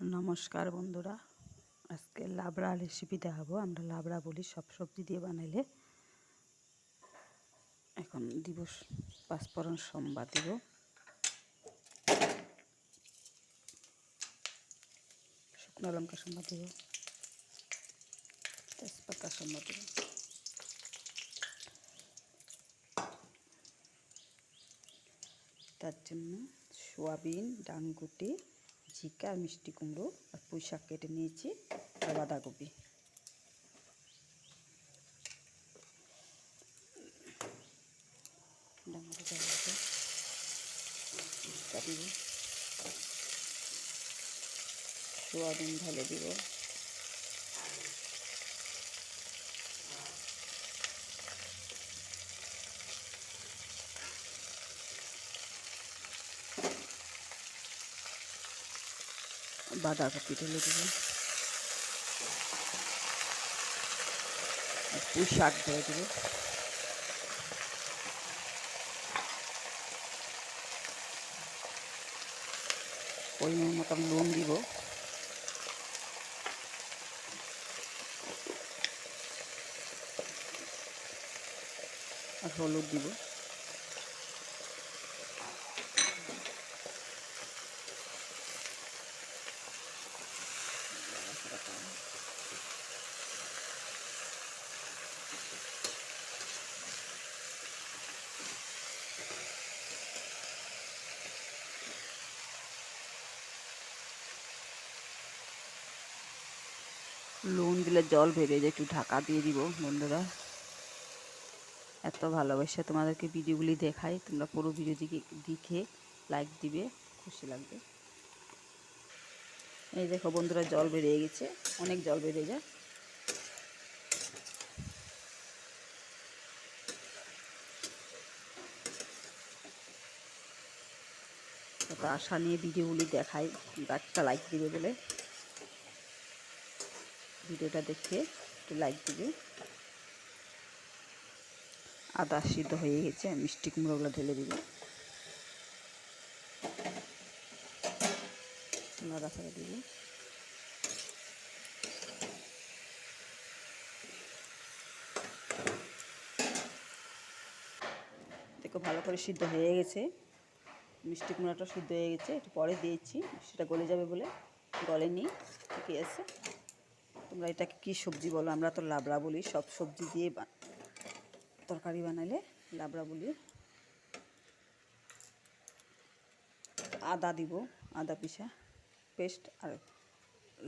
নমস্কার বন্ধুরা। আজকে লাবড়া রেসিপি দেখাবো। আমরা লাবড়া বলি সব সবজি দিয়ে বানাইলে। এখন দিব পাঁচফোড়ন সম্বাদ দিব। শুকনো লঙ্কা সম্বাদ দিব। তেজপাতা সম্বাদ দিব। তার জন্য সোয়াবিন ডানগুটি ঝিকা আর মিষ্টি কুমড়ো আর পুঁই শাক কেটে নিয়েছি আর বাঁধাকপি। সোয়াবিন ঢালে দিব। বাঁধাকপি ঢেলে দেবো পুঁই শাক ঢেলে দেবো পরিমাণ মতন নুন দিব। আর হলুদ দিব। নুন দিলে জল বেরিয়ে যায় একটু ঢাকা দিয়ে দিব, বন্ধুরা। এত ভালোবাসা তোমাদেরকে ভিডিওগুলি দেখাই তোমরা পুরো ভিডিও দিকে দেখে লাইক দিবে, খুশি লাগবে। এই দেখো বন্ধুরা, জল বেরিয়ে গেছে। অনেক জল বেরিয়ে যায়। তো আশা নিয়ে ভিডিওগুলি দেখাই। একটা লাইক দিবে বলে। ভিডিওটা দেখে একটু লাইক দিবে। আদা সিদ্ধ হয়ে গেছে, মিষ্টি কুমড়োগুলো ঢেলে দিবে। নাড়াচাড়া দেখো ভালো করে সিদ্ধ হয়ে গেছে। মিষ্টি কুমড়োটা সিদ্ধ হয়ে গেছে, একটু পরে দিয়েছি, সেটা গলে যাবে বলে গলেনি ঠিকই আছে? তোমরা এটাকে কী সবজি বলো? আমরা তো লাবড়া বলি, সব সবজি দিয়ে তরকারি বানালে লাবড়া বলি। আদা দিব, আদা পিসা, পেস্ট আর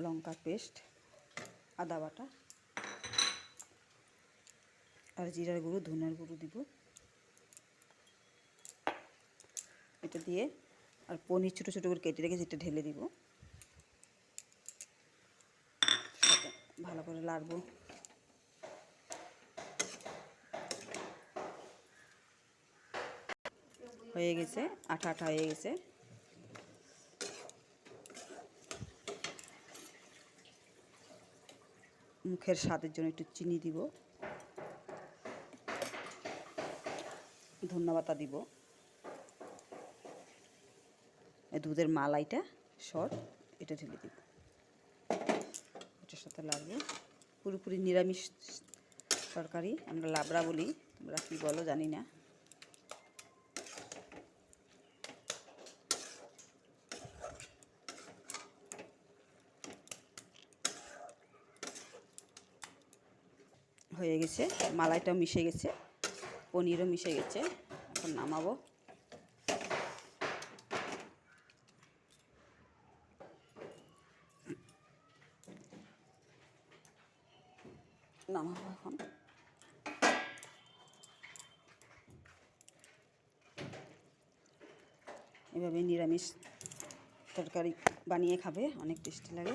লঙ্কার পেস্ট, আদা বাটা। আর জিরার গুঁড়ো, ধনের গুঁড়ো দিব। এটা দিয়ে আর পনির ছোটো ছোটো করে কেটে রেখে এটা ঢেলে দিব। ভালো করে লাড়বো। হয়ে গেছে, আঠা আঠা হয়ে গেছে। মুখের স্বাদের জন্য একটু চিনি দিব। ধন্যবাদ দিব। দুধের মালাইটা শর্ট এটা ঢেলে দিব। সাথে লাগবে। পুরোপুরি নিরামিষ তরকারি, আমরা লাবড়া বলি, তোমরা কী বলো জানি না। হয়ে গেছে, মালাইটাও মিশে গেছে, পনিরও মিশে গেছে, এখন নামাবো। নামাবো এখন এভাবে নিরামিষ তরকারি বানিয়ে খাবে অনেক টেস্টি লাগে।